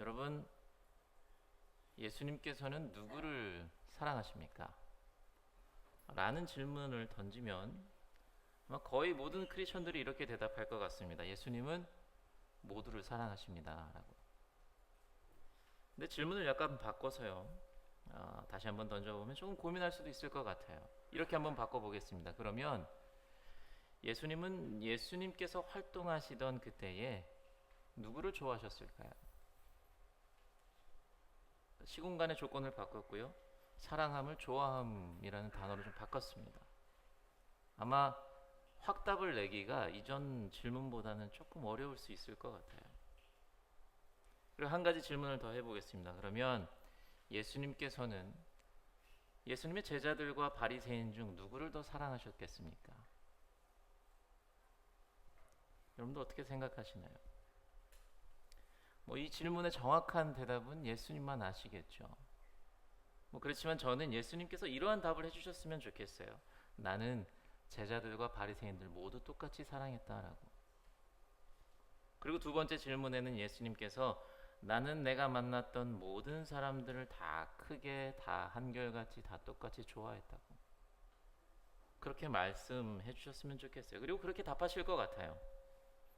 여러분 예수님께서는 누구를 사랑하십니까? 라는 질문을 던지면 아마 거의 모든 크리스천들이 이렇게 대답할 것 같습니다. 예수님은 모두를 사랑하십니다라고. 근데 질문을 약간 바꿔서요. 아, 다시 한번 던져보면 조금 고민할 수도 있을 것 같아요. 이렇게 한번 바꿔보겠습니다. 그러면 예수님은 예수님께서 활동하시던 그때에 누구를 좋아하셨을까요? 시공간의 조건을 바꿨고요. 사랑함을 좋아함이라는 단어로 좀 바꿨습니다. 아마 확답을 내기가 이전 질문보다는 조금 어려울 수 있을 것 같아요. 그리고 한 가지 질문을 더 해보겠습니다. 그러면 예수님께서는 예수님의 제자들과 바리새인 중 누구를 더 사랑하셨겠습니까? 여러분도 어떻게 생각하시나요? 뭐 이 질문의 정확한 대답은 예수님만 아시겠죠. 뭐 그렇지만 저는 예수님께서 이러한 답을 해주셨으면 좋겠어요. 나는 제자들과 바리새인들 모두 똑같이 사랑했다라고. 그리고 두 번째 질문에는 예수님께서 나는 내가 만났던 모든 사람들을 다 크게 다 한결같이 다 똑같이 좋아했다고. 그렇게 말씀해 주셨으면 좋겠어요. 그리고 그렇게 답하실 것 같아요.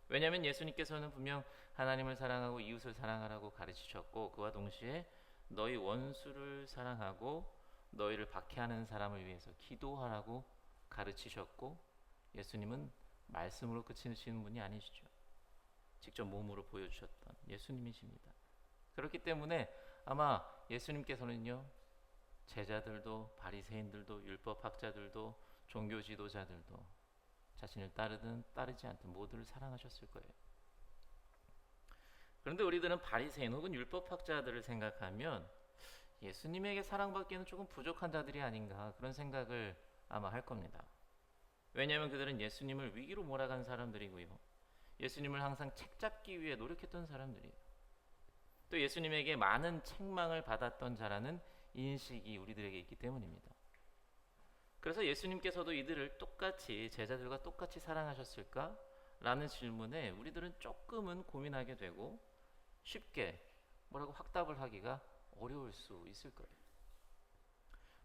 왜냐하면 예수님께서는 분명 하나님을 사랑하고 이웃을 사랑하라고 가르치셨고 그와 동시에 너희 원수를 사랑하고 너희를 박해하는 사람을 위해서 기도하라고 가르치셨고 예수님은 말씀으로 그치시는 분이 아니시죠. 직접 몸으로 보여주셨던 예수님이십니다. 그렇기 때문에 아마 예수님께서는요 제자들도 바리새인들도 율법학자들도 종교 지도자들도 자신을 따르든 따르지 않든 모두를 사랑하셨을 거예요. 그런데 우리들은 바리새인 혹은 율법학자들을 생각하면 예수님에게 사랑받기에는 조금 부족한 자들이 아닌가 그런 생각을 아마 할 겁니다. 왜냐하면 그들은 예수님을 위기로 몰아간 사람들이고요. 예수님을 항상 책 잡기 위해 노력했던 사람들이에요. 또 예수님에게 많은 책망을 받았던 자라는 인식이 우리들에게 있기 때문입니다. 그래서 예수님께서도 이들을 똑같이 제자들과 똑같이 사랑하셨을까? 라는 질문에 우리들은 조금은 고민하게 되고 쉽게 뭐라고 확답을 하기가 어려울 수 있을 거예요.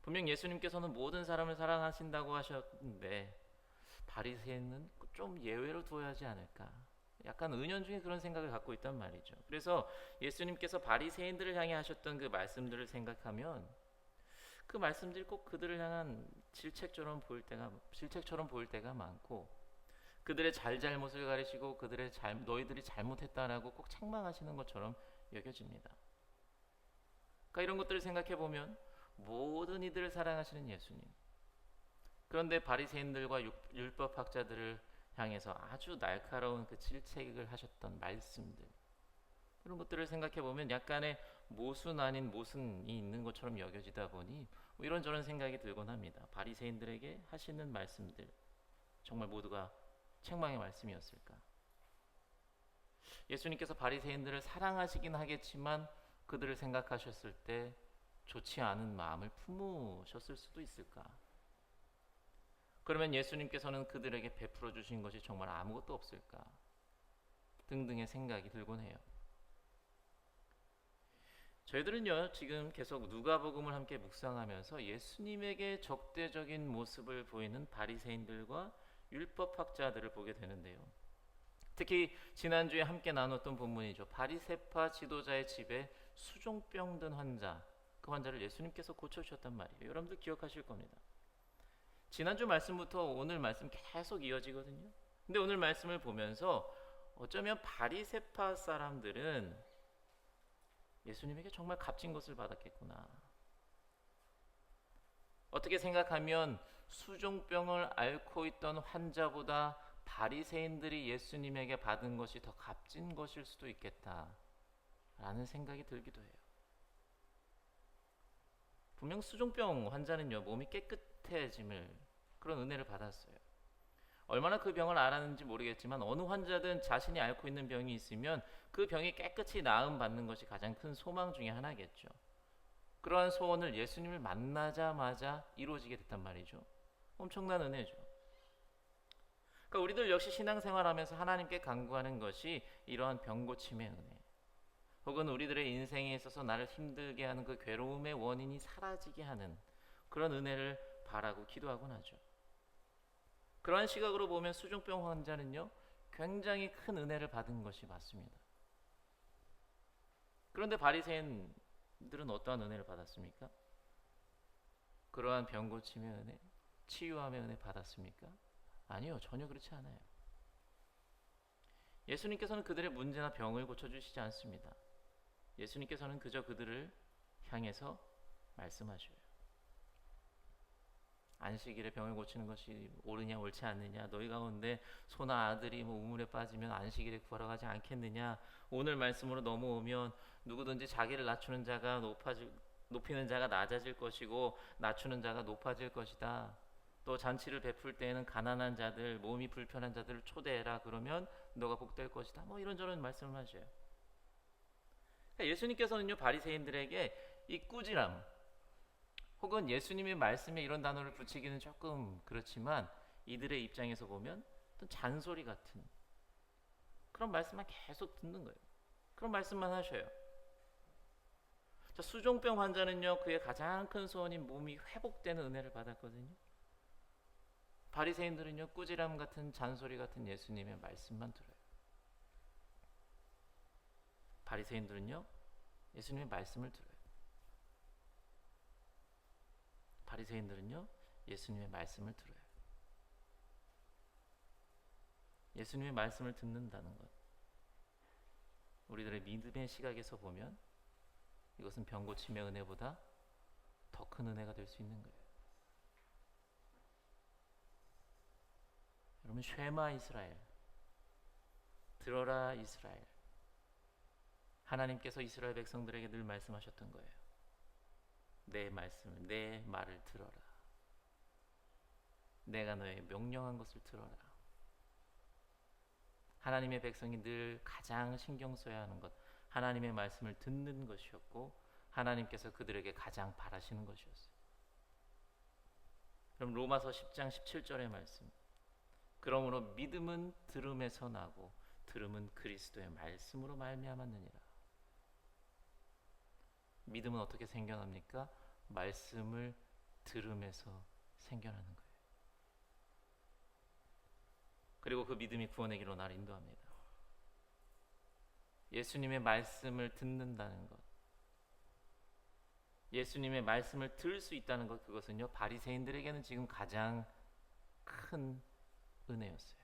분명 예수님께서는 모든 사람을 사랑하신다고 하셨는데 바리새인은 좀 예외로 두어야 하지 않을까? 약간 은연중에 그런 생각을 갖고 있단 말이죠. 그래서 예수님께서 바리새인들을 향해 하셨던 그 말씀들을 생각하면 그 말씀들이 꼭 그들을 향한 질책처럼 보일 때가 질책처럼 보일 때가 많고 그들의 잘잘못을 가리시고 그들의 잘, 너희들이 잘못했다라고 꼭 책망하시는 것처럼 여겨집니다. 그러니까 이런 것들을 생각해 보면 모든 이들을 사랑하시는 예수님. 그런데 바리새인들과 율법 학자들을 향해서 아주 날카로운 그 질책을 하셨던 말씀들. 이런 것들을 생각해 보면 약간의 모순 아닌 모순이 있는 것처럼 여겨지다 보니 뭐 이런저런 생각이 들곤 합니다. 바리새인들에게 하시는 말씀들 정말 모두가 책망의 말씀이었을까? 예수님께서 바리새인들을 사랑하시긴 하겠지만 그들을 생각하셨을 때 좋지 않은 마음을 품으셨을 수도 있을까? 그러면 예수님께서는 그들에게 베풀어 주신 것이 정말 아무것도 없을까? 등등의 생각이 들곤 해요. 저희들은요 지금 계속 누가복음을 함께 묵상하면서 예수님에게 적대적인 모습을 보이는 바리새인들과 율법학자들을 보게 되는데요. 특히 지난주에 함께 나눴던 본문이죠. 바리세파 지도자의 집에 수종병 든 환자, 그 환자를 예수님께서 고쳐주셨단 말이에요. 여러분들 기억하실 겁니다. 지난주 말씀부터 오늘 말씀 계속 이어지거든요. 근데 오늘 말씀을 보면서 어쩌면 바리세파 사람들은 예수님에게 정말 값진 것을 받았겠구나. 어떻게 생각하면 수종병을 앓고 있던 환자보다 바리새인들이 예수님에게 받은 것이 더 값진 것일 수도 있겠다라는 생각이 들기도 해요. 분명 수종병 환자는요 몸이 깨끗해짐을 그런 은혜를 받았어요. 얼마나 그 병을 알았는지 모르겠지만 어느 환자든 자신이 앓고 있는 병이 있으면 그 병이 깨끗이 나음 받는 것이 가장 큰 소망 중의 하나겠죠. 그러한 소원을 예수님을 만나자마자 이루어지게 됐단 말이죠. 엄청난 은혜죠. 그러니까 우리들 역시 신앙생활하면서 하나님께 간구하는 것이 이러한 병 고침의 은혜. 혹은 우리들의 인생에 있어서 나를 힘들게 하는 그 괴로움의 원인이 사라지게 하는 그런 은혜를 바라고 기도하곤 하죠. 그러한 시각으로 보면 수종병 환자는요, 굉장히 큰 은혜를 받은 것이 맞습니다. 그런데 바리새인들은 어떠한 은혜를 받았습니까? 그러한 병 고침의 은혜, 치유함의 은혜 받았습니까? 아니요, 전혀 그렇지 않아요. 예수님께서는 그들의 문제나 병을 고쳐주시지 않습니다. 예수님께서는 그저 그들을 향해서 말씀하셔요. 안식일에 병을 고치는 것이 옳으냐 옳지 않느냐 너희 가운데 소나 아들이 뭐 우물에 빠지면 안식일에 구하러 가지 않겠느냐 오늘 말씀으로 넘어오면 누구든지 자기를 낮추는 자가 높아질 높이는 자가 낮아질 것이고 낮추는 자가 높아질 것이다. 또 잔치를 베풀 때에는 가난한 자들, 몸이 불편한 자들을 초대해라. 그러면 너가 복될 것이다. 뭐 이런저런 말씀을 하셔요. 그러니까 예수님께서는요 바리새인들에게 이 꾸지람 혹은 예수님의 말씀에 이런 단어를 붙이기는 조금 그렇지만 이들의 입장에서 보면 또 잔소리 같은 그런 말씀만 계속 듣는 거예요. 그런 말씀만 하셔요. 자, 수종병 환자는요 그의 가장 큰 소원인 몸이 회복되는 은혜를 받았거든요. 바리새인들은요 꾸지람 같은 잔소리 같은 예수님의 말씀만 들어요. 바리새인들은요 예수님의 말씀을 들어요. 바리새인들은요 예수님의 말씀을 들어요. 예수님의 말씀을 듣는다는 것. 우리들의 믿음의 시각에서 보면 이것은 병 고침의 은혜보다 더 큰 은혜가 될 수 있는 거예요. 여러분 쉐마 이스라엘 들어라 이스라엘 하나님께서 이스라엘 백성들에게 늘 말씀하셨던 거예요. 내 말씀을 내 말을 들어라. 내가 너에게 명령한 것을 들어라. 하나님의 백성이 늘 가장 신경 써야 하는 것 하나님의 말씀을 듣는 것이었고 하나님께서 그들에게 가장 바라시는 것이었어요. 그럼 로마서 10장 17절의 말씀. 그러므로 믿음은 들음에서 나고 들음은 그리스도의 말씀으로 말미암았느니라. 믿음은 어떻게 생겨납니까? 말씀을 들음에서 생겨나는 거예요. 그리고 그 믿음이 구원의 길로 나를 인도합니다. 예수님의 말씀을 듣는다는 것. 예수님의 말씀을 들을 수 있다는 것 그것은요. 바리새인들에게는 지금 가장 큰 은혜였어요.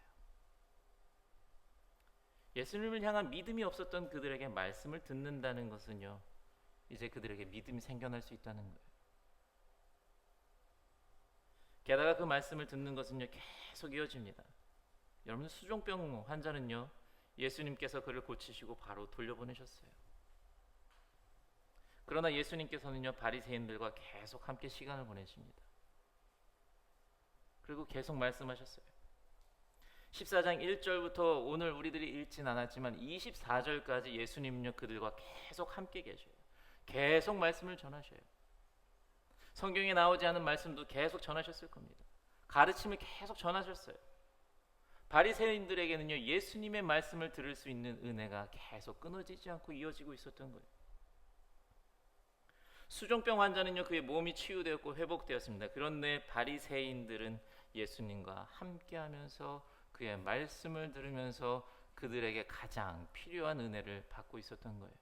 예수님을 향한 믿음이 없었던 그들에게 말씀을 듣는다는 것은요. 이제 그들에게 믿음이 생겨날 수 있다는 거예요. 게다가 그 말씀을 듣는 것은요. 계속 이어집니다. 여러분 수종병 환자는요. 예수님께서 그를 고치시고 바로 돌려보내셨어요. 그러나 예수님께서는요. 바리새인들과 계속 함께 시간을 보내십니다. 그리고 계속 말씀하셨어요. 14장 1절부터 오늘 우리들이 읽진 않았지만 24절까지 예수님은요 그들과 계속 함께 계셔요. 계속 말씀을 전하셔요. 성경에 나오지 않은 말씀도 계속 전하셨을 겁니다. 가르침을 계속 전하셨어요. 바리새인들에게는요 예수님의 말씀을 들을 수 있는 은혜가 계속 끊어지지 않고 이어지고 있었던 거예요. 수종병 환자는요 그의 몸이 치유되었고 회복되었습니다. 그런데 바리새인들은 예수님과 함께하면서 그의 말씀을 들으면서 그들에게 가장 필요한 은혜를 받고 있었던 거예요.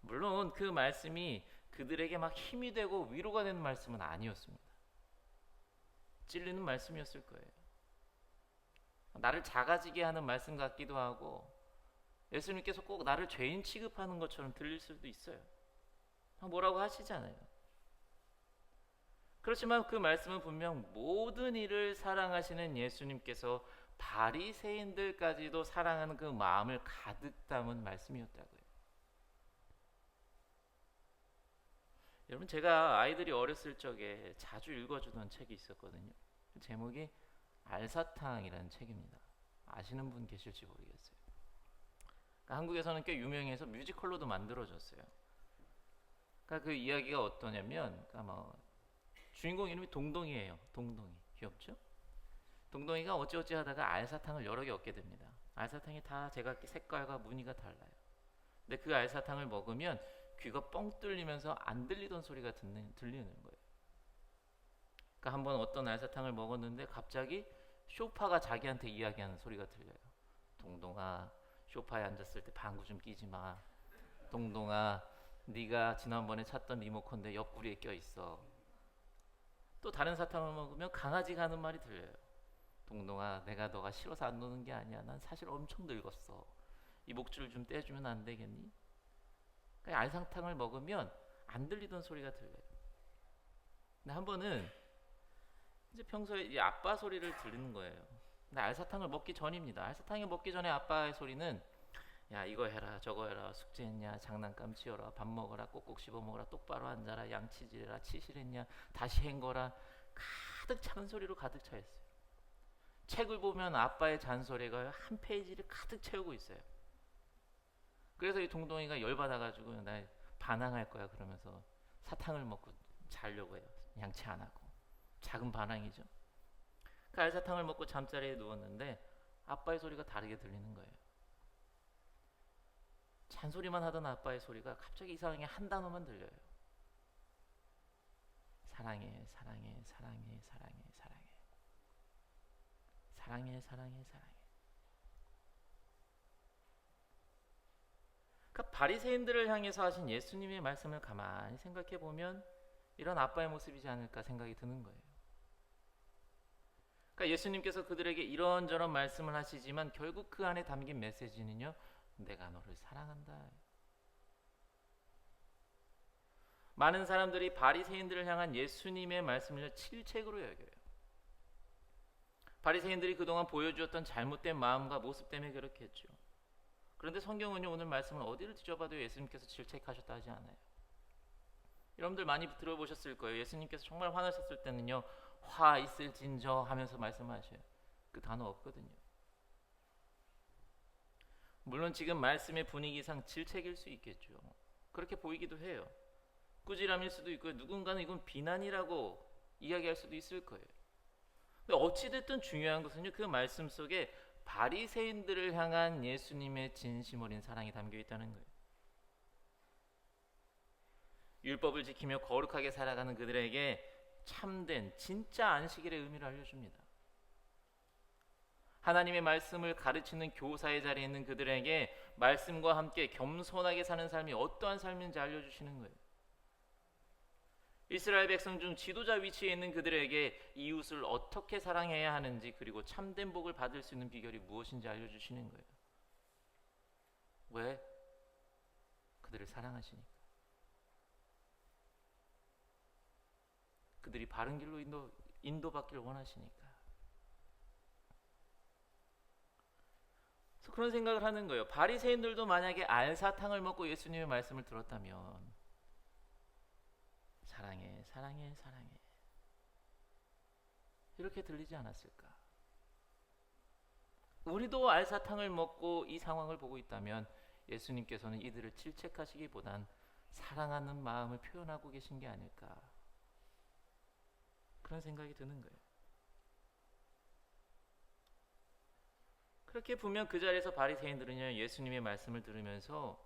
물론 그 말씀이 그들에게 막 힘이 되고 위로가 되는 말씀은 아니었습니다. 찔리는 말씀이었을 거예요. 나를 작아지게 하는 말씀 같기도 하고 예수님께서 꼭 나를 죄인 취급하는 것처럼 들릴 수도 있어요. 뭐라고 하시잖아요. 그렇지만 그 말씀은 분명 모든 일을 사랑하시는 예수님께서 바리새인들까지도 사랑하는 그 마음을 가득 담은 말씀이었다고요. 여러분 제가 아이들이 어렸을 적에 자주 읽어주던 책이 있었거든요. 제목이 알사탕이라는 책입니다. 아시는 분 계실지 모르겠어요. 그러니까 한국에서는 꽤 유명해서 뮤지컬로도 만들어졌어요. 그러니까 그 이야기가 어떠냐면, 그러니까 뭐 주인공 이름이 동동이에요. 동동이 귀엽죠? 동동이가 어찌어찌 하다가 알사탕을 여러 개 얻게 됩니다. 알사탕이 다 제각기 색깔과 무늬가 달라요. 근데 그 알사탕을 먹으면 귀가 뻥 뚫리면서 안 들리던 소리가 듣는, 들리는 거예요. 그러니까 한번 어떤 알사탕을 먹었는데 갑자기 쇼파가 자기한테 이야기하는 소리가 들려요. 동동아, 쇼파에 앉았을 때 방구 좀 끼지 마. 동동아, 네가 지난번에 찾던 리모컨 내 옆구리에 껴 있어. 또 다른 사탕을 먹으면 강아지가 하는 말이 들려요. 동동아, 내가 너가 싫어서 안 노는 게 아니야. 난 사실 엄청 늙었어. 이 목줄 좀 떼주면 안 되겠니? 그러니까 알사탕을 먹으면 안 들리던 소리가 들려요. 근데 한 번은 이제 평소에 이 아빠 소리를 들리는 거예요. 근데 알사탕을 먹기 전입니다. 알사탕을 먹기 전에 아빠의 소리는 야 이거 해라 저거 해라 숙제했냐 장난감 치워라 밥 먹어라 꼭꼭 씹어 먹어라 똑바로 앉아라 양치질해라 치실했냐 다시 헹거라 가득 찬 소리로 가득 차 있어요. 책을 보면 아빠의 잔소리가 한 페이지를 가득 채우고 있어요. 그래서 이 동동이가 열받아가지고 나 반항할 거야 그러면서 사탕을 먹고 자려고 해요. 양치 안 하고 작은 반항이죠. 그 알사탕을 먹고 잠자리에 누웠는데 아빠의 소리가 다르게 들리는 거예요. 잔소리만 하던 아빠의 소리가 갑자기 이상하게 한 단어만 들려요. 사랑해, 사랑해, 사랑해, 사랑해, 사랑해. 사랑해, 사랑해, 사랑해. 그러니까 바리새인들을 향해서 하신 예수님의 말씀을 가만히 생각해 보면 이런 아빠의 모습이지 않을까 생각이 드는 거예요. 그러니까 예수님께서 그들에게 이런저런 말씀을 하시지만 결국 그 안에 담긴 메시지는요. 내가 너를 사랑한다. 많은 사람들이 바리새인들을 향한 예수님의 말씀을 칠책으로 여겨요. 바리새인들이 그동안 보여주었던 잘못된 마음과 모습 때문에 그렇게 했죠. 그런데 성경은요 오늘 말씀을 어디를 뒤져봐도 예수님께서 질책하셨다 하지 않아요. 여러분들 많이 들어보셨을 거예요. 예수님께서 정말 화나셨을 때는요 화 있을진저 하면서 말씀하셔요. 그 단어 없거든요. 물론 지금 말씀의 분위기상 질책일 수 있겠죠. 그렇게 보이기도 해요. 꾸지람일 수도 있고요. 누군가는 이건 비난이라고 이야기할 수도 있을 거예요. 근데 어찌 됐든 중요한 것은요. 그 말씀 속에 바리새인들을 향한 예수님의 진심 어린 사랑이 담겨 있다는 거예요. 율법을 지키며 거룩하게 살아가는 그들에게 참된 진짜 안식일의 의미를 알려줍니다. 하나님의 말씀을 가르치는 교사의 자리에 있는 그들에게 말씀과 함께 겸손하게 사는 삶이 어떠한 삶인지 알려주시는 거예요. 이스라엘 백성 중 지도자 위치에 있는 그들에게 이웃을 어떻게 사랑해야 하는지 그리고 참된 복을 받을 수 있는 비결이 무엇인지 알려주시는 거예요. 왜? 그들을 사랑하시니까. 그들이 바른 길로 인도, 인도받기를 원하시니까. 그래서 그런 생각을 하는 거예요. 바리새인들도 만약에 알사탕을 먹고 예수님의 말씀을 들었다면 사랑해, 사랑해, 사랑해. 이렇게 들리지 않았을까? 우리도 알사탕을 먹고 이 상황을 보고 있다면 예수님께서는 이들을 질책하시기보단 사랑하는 마음을 표현하고 계신 게 아닐까? 그런 생각이 드는 거예요. 그렇게 보면 그 자리에서 바리새인들은요 예수님의 말씀을 들으면서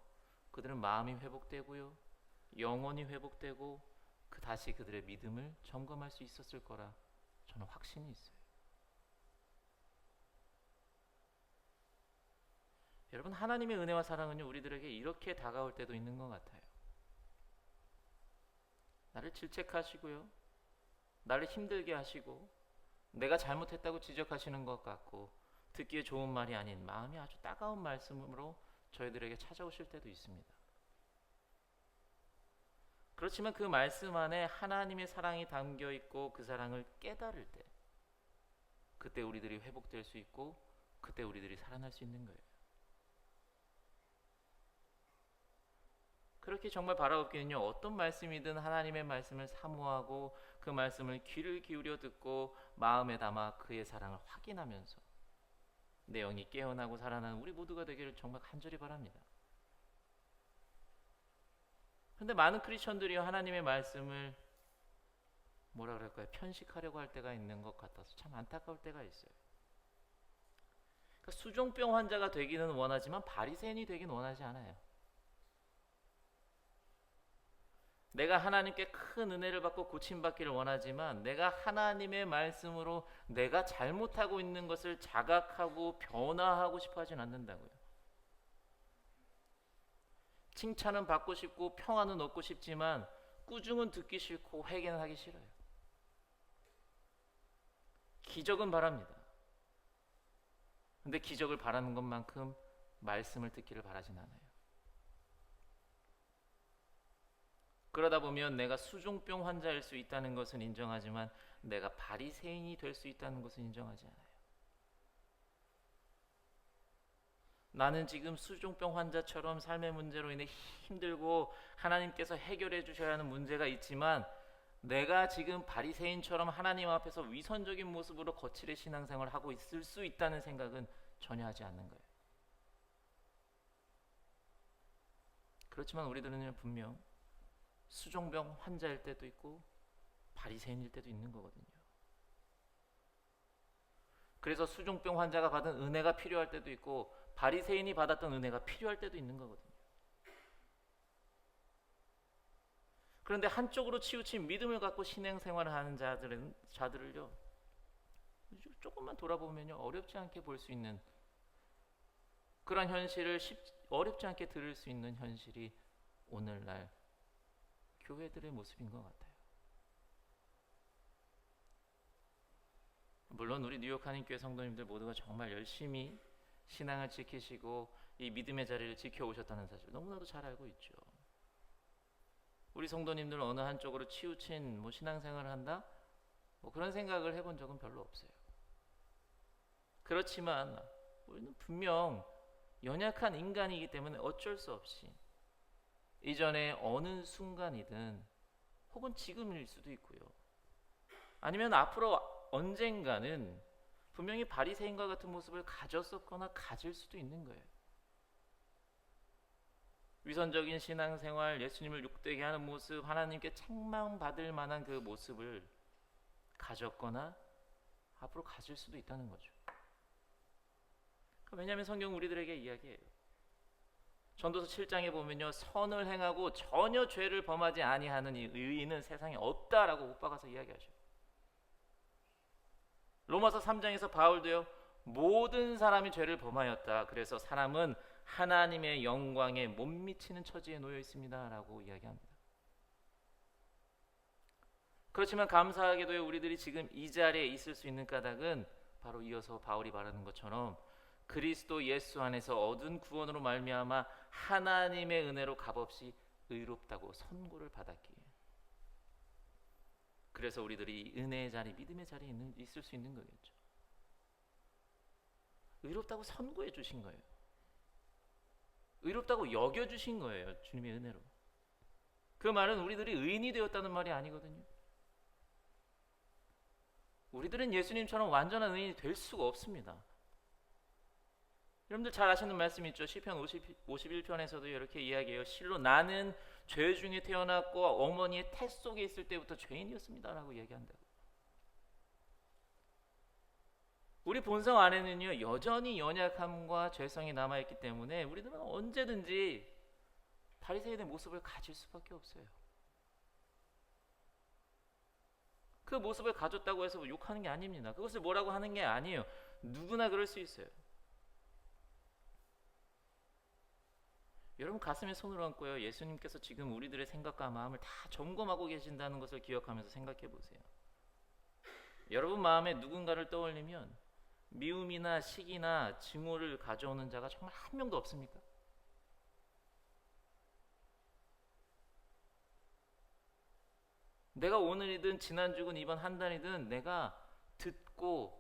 그들은 마음이 회복되고요 영혼이 회복되고 그 다시 그들의 믿음을 점검할 수 있었을 거라 저는 확신이 있어요. 여러분 하나님의 은혜와 사랑은요 우리들에게 이렇게 다가올 때도 있는 것 같아요. 나를 질책하시고요, 나를 힘들게 하시고 내가 잘못했다고 지적하시는 것 같고 듣기에 좋은 말이 아닌 마음이 아주 따가운 말씀으로 저희들에게 찾아오실 때도 있습니다. 그렇지만 그 말씀 안에 하나님의 사랑이 담겨 있고 그 사랑을 깨달을 때 그때 우리들이 회복될 수 있고 그때 우리들이 살아날 수 있는 거예요. 그렇게 정말 바라옵기는요 어떤 말씀이든 하나님의 말씀을 사모하고 그 말씀을 귀를 기울여 듣고 마음에 담아 그의 사랑을 확인하면서 내 영이 깨어나고 살아나는 우리 모두가 되기를 정말 간절히 바랍니다. 근데 많은 크리스천들이 하나님의 말씀을 뭐라 그럴까요? 편식하려고 할 때가 있는 것 같아서 참 안타까울 때가 있어요. 그러니까 수종병 환자가 되기는 원하지만 바리새인이 되긴 원하지 않아요. 내가 하나님께 큰 은혜를 받고 고침받기를 원하지만 내가 하나님의 말씀으로 내가 잘못하고 있는 것을 자각하고 변화하고 싶어 하진 않는다고요. 칭찬은 받고 싶고 평안은 얻고 싶지만 꾸중은 듣기 싫고 회개는 하기 싫어요. 기적은 바랍니다. 근데 기적을 바라는 것만큼 말씀을 듣기를 바라진 않아요. 그러다 보면 내가 수종병 환자일 수 있다는 것은 인정하지만 내가 바리새인이 될 수 있다는 것은 인정하지 않아요. 나는 지금 수종병 환자처럼 삶의 문제로 인해 힘들고 하나님께서 해결해 주셔야 하는 문제가 있지만 내가 지금 바리새인처럼 하나님 앞에서 위선적인 모습으로 거칠의 신앙생활을 하고 있을 수 있다는 생각은 전혀 하지 않는 거예요. 그렇지만 우리들은 분명 수종병 환자일 때도 있고 바리새인일 때도 있는 거거든요. 그래서 수종병 환자가 받은 은혜가 필요할 때도 있고 바리새인이 받았던 은혜가 필요할 때도 있는 거거든요. 그런데 한쪽으로 치우친 믿음을 갖고 신앙 생활을 하는 자들은 자들을요 조금만 돌아보면요 어렵지 않게 볼 수 있는 그런 현실을 쉽, 어렵지 않게 들을 수 있는 현실이 오늘날 교회들의 모습인 것 같아요. 물론 우리 뉴욕 한인교회 성도님들 모두가 정말 열심히 신앙을 지키시고 이 믿음의 자리를 지켜오셨다는 사실 너무나도 잘 알고 있죠. 우리 성도님들 어느 한쪽으로 치우친 뭐 신앙생활을 한다? 뭐 그런 생각을 해본 적은 별로 없어요. 그렇지만 우리는 분명 연약한 인간이기 때문에 어쩔 수 없이 이전에 어느 순간이든 혹은 지금일 수도 있고요. 아니면 앞으로 언젠가는 분명히 바리새인과 같은 모습을 가졌었거나 가질 수도 있는 거예요. 위선적인 신앙생활, 예수님을 욕되게 하는 모습, 하나님께 책망받을 만한 그 모습을 가졌거나 앞으로 가질 수도 있다는 거죠. 왜냐하면 성경 우리들에게 이야기해요. 전도서 7장에 보면요 선을 행하고 전혀 죄를 범하지 아니하는 이 의인은 세상에 없다라고 못 박아서 이야기하죠. 로마서 3장에서 바울도요 모든 사람이 죄를 범하였다. 그래서 사람은 하나님의 영광에 못 미치는 처지에 놓여 있습니다라고 이야기합니다. 그렇지만 감사하게도 우리들이 지금 이 자리에 있을 수 있는 까닭은 바로 이어서 바울이 말하는 것처럼 그리스도 예수 안에서 얻은 구원으로 말미암아 하나님의 은혜로 값없이 의롭다고 선고를 받았기에 그래서 우리들이 은혜의 자리, 믿음의 자리에 있는, 있을 수 있는 거겠죠. 의롭다고 선고해 주신 거예요. 의롭다고 여겨 주신 거예요. 주님의 은혜로. 그 말은 우리들이 의인이 되었다는 말이 아니거든요. 우리들은 예수님처럼 완전한 의인이 될 수가 없습니다. 여러분들 잘 아시는 말씀 있죠. 시편 50, 51편에서도 이렇게 이야기해요. 실로 나는 죄 중에 태어났고 어머니의 태 속에 있을 때부터 죄인이었습니다라고 얘기한다고. 우리 본성 안에는요 여전히 연약함과 죄성이 남아 있기 때문에 우리들은 언제든지 바리새인의 모습을 가질 수밖에 없어요. 그 모습을 가졌다고 해서 뭐 욕하는 게 아닙니다. 그것을 뭐라고 하는 게 아니에요. 누구나 그럴 수 있어요. 여러분 가슴에 손을 얹고요. 예수님께서 지금 우리들의 생각과 마음을 다 점검하고 계신다는 것을 기억하면서 생각해 보세요. 여러분 마음에 누군가를 떠올리면 미움이나 시기나 증오를 가져오는 자가 정말 한 명도 없습니까? 내가 오늘이든 지난주든 이번 한 달이든 내가 듣고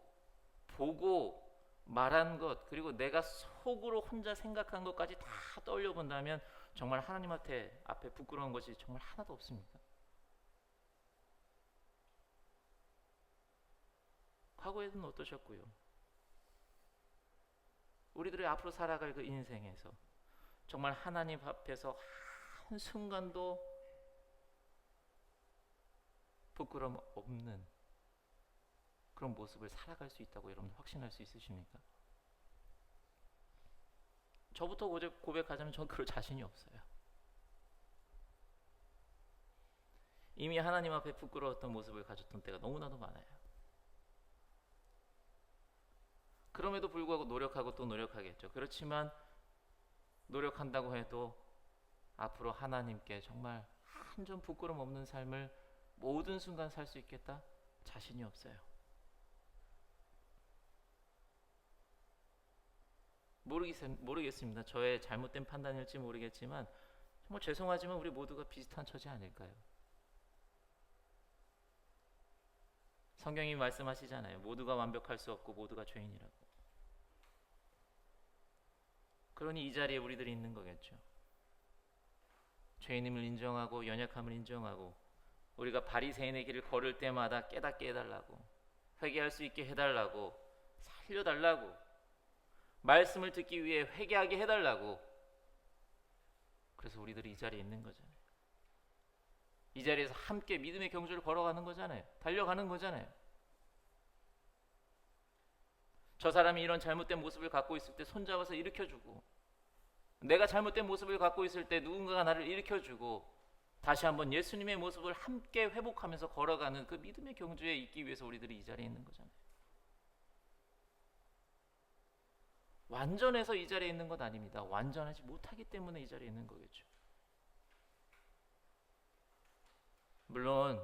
보고 말한 것 그리고 내가 속으로 혼자 생각한 것까지 다 떠올려 본다면 정말 하나님한테 앞에 부끄러운 것이 정말 하나도 없습니다. 과거에는 어떠셨고요? 우리들의 앞으로 살아갈 그 인생에서 정말 하나님 앞에서 한 순간도 부끄러움 없는 그런 모습을 살아갈 수 있다고 여러분 확신할 수 있으십니까? 저부터 고백- 고백하자면 전 그럴 자신이 없어요. 이미 하나님 앞에 부끄러웠던 모습을 가졌던 때가 너무나도 많아요. 그럼에도 불구하고 노력하고 또 노력하겠죠. 그렇지만 노력한다고 해도 앞으로 하나님께 정말 한 점 부끄럼 없는 삶을 모든 순간 살 수 있겠다? 자신이 없어요. 모르겠, 모르겠 습니다. 저의 잘못된 판단일지 모르겠지만 정말 죄송하지만 우리 모두가 비슷한 처지 아닐까요? 성경이 말씀하시잖아요. 모두가 완벽할 수 없고 모두가 죄인이라고. 그러니 이 자리에 우리들이 있는 거겠죠. 죄인임을 인정하고 연약함을 인정하고 우리가 바리새인의 길을 걸을 때마다 깨닫게 해달라고 회개할 수 있게 해달라고 살려달라고 말씀을 듣기 위해 회개하게 해달라고 그래서 우리들이 이 자리에 있는 거잖아요. 이 자리에서 함께 믿음의 경주를 걸어가는 거잖아요. 달려가는 거잖아요. 저 사람이 이런 잘못된 모습을 갖고 있을 때 손잡아서 일으켜주고 내가 잘못된 모습을 갖고 있을 때 누군가가 나를 일으켜주고 다시 한번 예수님의 모습을 함께 회복하면서 걸어가는 그 믿음의 경주에 있기 위해서 우리들이 이 자리에 있는 거잖아요. 완전해서 이 자리에 있는 것 아닙니다. 완전하지 못하기 때문에 이 자리에 있는 거겠죠. 물론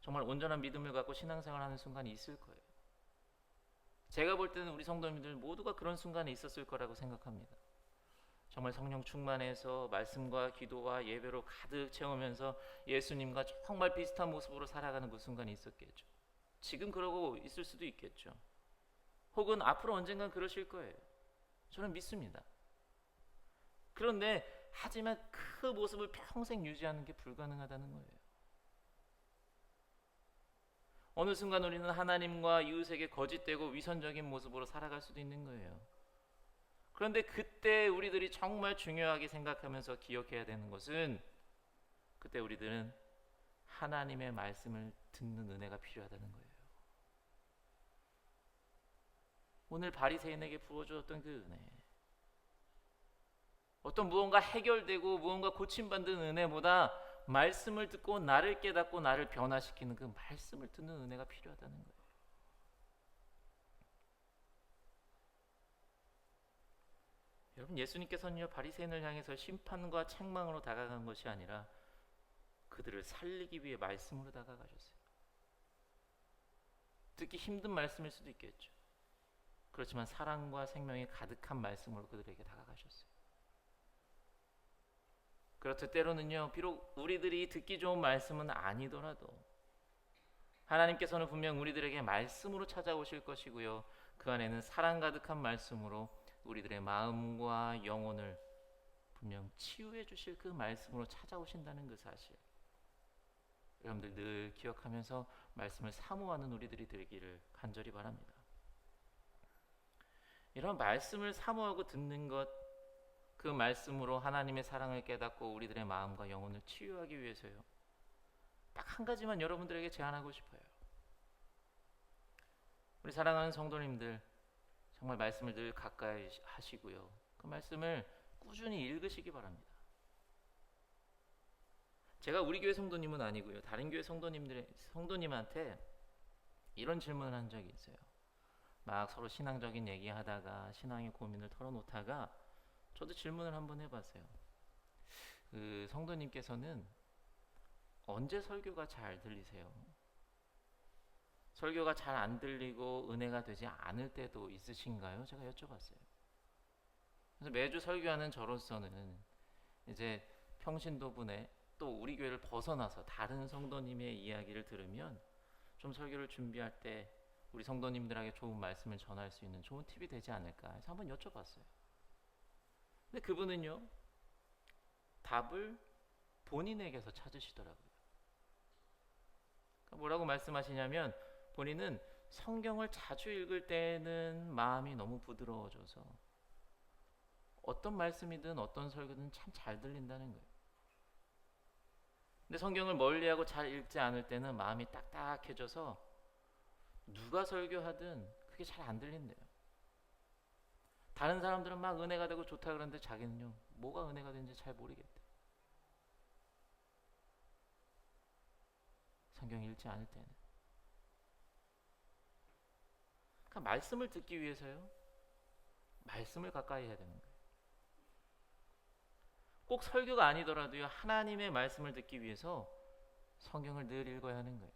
정말 온전한 믿음을 갖고 신앙생활 하는 순간이 있을 거예요. 제가 볼 때는 우리 성도님들 모두가 그런 순간에 있었을 거라고 생각합니다. 정말 성령 충만해서 말씀과 기도와 예배로 가득 채우면서 예수님과 정말 비슷한 모습으로 살아가는 그 순간이 있었겠죠. 지금 그러고 있을 수도 있겠죠. 혹은 앞으로 언젠간 그러실 거예요. 저는 믿습니다. 그런데 하지만 그 모습을 평생 유지하는 게 불가능하다는 거예요. 어느 순간 우리는 하나님과 이웃에게 거짓되고 위선적인 모습으로 살아갈 수도 있는 거예요. 그런데 그때 우리들이 정말 중요하게 생각하면서 기억해야 되는 것은 그때 우리들은 하나님의 말씀을 듣는 은혜가 필요하다는 거예요. 오늘 바리새인에게 부어주었던 그 은혜. 어떤 무언가 해결되고 무언가 고침받는 은혜보다 말씀을 듣고 나를 깨닫고 나를 변화시키는 그 말씀을 듣는 은혜가 필요하다는 거예요. 여러분 예수님께서는요 바리새인을 향해서 심판과 책망으로 다가간 것이 아니라 그들을 살리기 위해 말씀으로 다가가셨어요. 듣기 힘든 말씀일 수도 있겠죠. 그렇지만 사랑과 생명이 가득한 말씀으로 그들에게 다가가셨어요. 그렇듯 때로는요, 비록 우리들이 듣기 좋은 말씀은 아니더라도 하나님께서는 분명 우리들에게 말씀으로 찾아오실 것이고요. 그 안에는 사랑 가득한 말씀으로 우리들의 마음과 영혼을 분명 치유해 주실 그 말씀으로 찾아오신다는 그 사실. 여러분들 늘 기억하면서 말씀을 사모하는 우리들이 되기를 간절히 바랍니다. 이런 말씀을 사모하고 듣는 것, 그 말씀으로 하나님의 사랑을 깨닫고 우리들의 마음과 영혼을 치유하기 위해서요. 딱 한 가지만 여러분들에게 제안하고 싶어요. 우리 사랑하는 성도님들, 정말 말씀을 늘 가까이 하시고요. 그 말씀을 꾸준히 읽으시기 바랍니다. 제가 우리 교회 성도님은 아니고요. 다른 교회 성도님들의 성도님한테 이런 질문을 한 적이 있어요. 막 서로 신앙적인 얘기하다가 신앙의 고민을 털어놓다가 저도 질문을 한번 해봤어요. 그 성도님께서는 언제 설교가 잘 들리세요? 설교가 잘 안 들리고 은혜가 되지 않을 때도 있으신가요? 제가 여쭤봤어요. 그래서 매주 설교하는 저로서는 이제 평신도분의 또 우리 교회를 벗어나서 다른 성도님의 이야기를 들으면 좀 설교를 준비할 때 우리 성도님들에게 좋은 말씀을 전할 수 있는 좋은 팁이 되지 않을까 해서 한번 여쭤봤어요. 근데 그분은요 답을 본인에게서 찾으시더라고요. 그러니까 뭐라고 말씀하시냐면 본인은 성경을 자주 읽을 때는 마음이 너무 부드러워져서 어떤 말씀이든 어떤 설교든 참 잘 들린다는 거예요. 근데 성경을 멀리하고 잘 읽지 않을 때는 마음이 딱딱해져서 누가 설교하든 그게 잘 안 들린대요. 다른 사람들은 막 은혜가 되고 좋다 그러는데 자기는요 뭐가 은혜가 되는지 잘 모르겠대. 성경 읽지 않을 때는. 그러니까 말씀을 듣기 위해서요 말씀을 가까이 해야 되는 거예요. 꼭 설교가 아니더라도요 하나님의 말씀을 듣기 위해서 성경을 늘 읽어야 하는 거예요.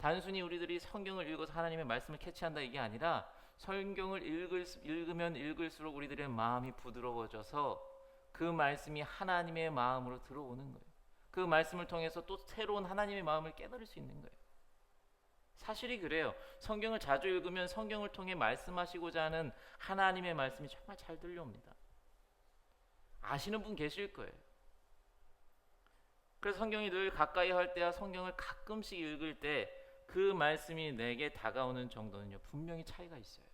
단순히 우리들이 성경을 읽어서 하나님의 말씀을 캐치한다 이게 아니라 성경을 읽을, 읽으면 읽을수록 우리들의 마음이 부드러워져서 그 말씀이 하나님의 마음으로 들어오는 거예요. 그 말씀을 통해서 또 새로운 하나님의 마음을 깨달을 수 있는 거예요. 사실이 그래요. 성경을 자주 읽으면 성경을 통해 말씀하시고자 하는 하나님의 말씀이 정말 잘 들려옵니다. 아시는 분 계실 거예요. 그래서 성경이 늘 가까이 할 때와 성경을 가끔씩 읽을 때 그 말씀이 내게 다가오는 정도는요 분명히 차이가 있어요.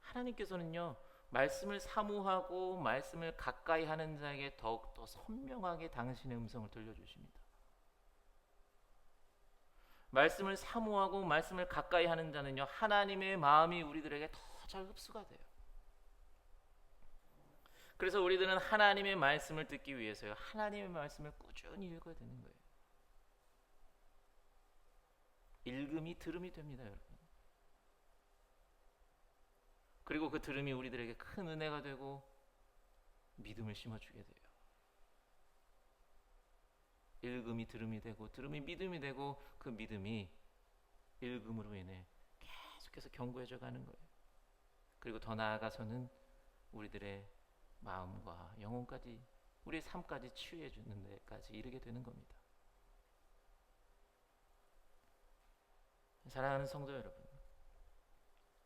하나님께서는요 말씀을 사모하고 말씀을 가까이 하는 자에게 더욱 더 선명하게 당신의 음성을 들려주십니다. 말씀을 사모하고 말씀을 가까이 하는 자는요 하나님의 마음이 우리들에게 더 잘 흡수가 돼요. 그래서 우리들은 하나님의 말씀을 듣기 위해서요 하나님의 말씀을 꾸준히 읽어야 되는 거예요. 읽음이 들음이 됩니다, 여러분. 그리고 그 들음이 우리들에게 큰 은혜가 되고 믿음을 심어주게 돼요. 읽음이 들음이 되고 들음이 믿음이 되고 그 믿음이 읽음으로 인해 계속해서 견고해져 가는 거예요. 그리고 더 나아가서는 우리들의 마음과 영혼까지 우리의 삶까지 치유해 주는 데까지 이르게 되는 겁니다. 사랑하는 성도 여러분,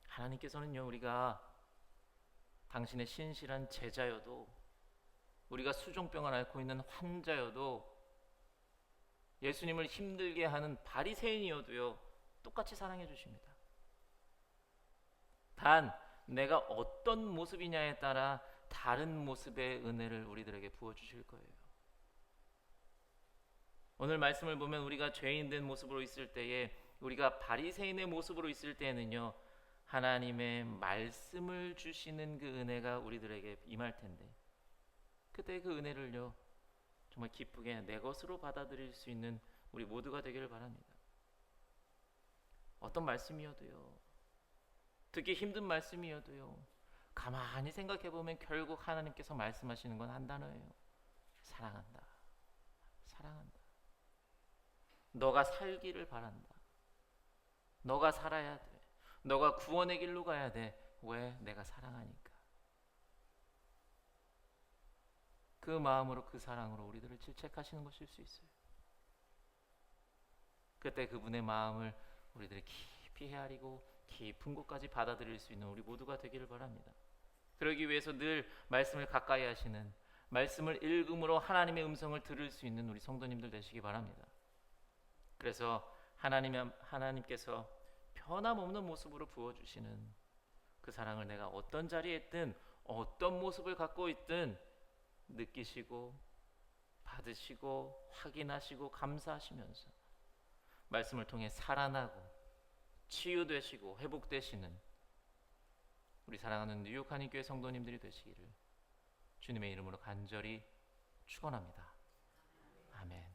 하나님께서는요 우리가 당신의 신실한 제자여도 우리가 수종병을 앓고 있는 환자여도 예수님을 힘들게 하는 바리새인이어도요 똑같이 사랑해 주십니다. 단 내가 어떤 모습이냐에 따라 다른 모습의 은혜를 우리들에게 부어 주실 거예요. 오늘 말씀을 보면 우리가 죄인 된 모습으로 있을 때에 우리가 바리새인의 모습으로 있을 때에는요 하나님의 말씀을 주시는 그 은혜가 우리들에게 임할 텐데 그때 그 은혜를요 정말 기쁘게 내 것으로 받아들일 수 있는 우리 모두가 되기를 바랍니다. 어떤 말씀이어도요 듣기 힘든 말씀이어도요 가만히 생각해 보면 결국 하나님께서 말씀하시는 건 한 단어예요. 사랑한다. 사랑한다. 너가 살기를 바란다. 너가 살아야 돼. 너가 구원의 길로 가야 돼. 왜? 내가 사랑하니까. 그 마음으로 그 사랑으로 우리들을 질책하시는 것일 수 있어요. 그때 그분의 마음을 우리들이 깊이 헤아리고 깊은 곳까지 받아들일 수 있는 우리 모두가 되기를 바랍니다. 그러기 위해서 늘 말씀을 가까이 하시는 말씀을 읽음으로 하나님의 음성을 들을 수 있는 우리 성도님들 되시기 바랍니다. 그래서 하나님 하나님께서 변함없는 모습으로 부어 주시는 그 사랑을 내가 어떤 자리에 있든 어떤 모습을 갖고 있든 느끼시고 받으시고 확인하시고 감사하시면서 말씀을 통해 살아나고 치유되시고 회복되시는 우리 사랑하는 뉴욕 한인교회 성도님들이 되시기를 주님의 이름으로 간절히 축원합니다. 아멘.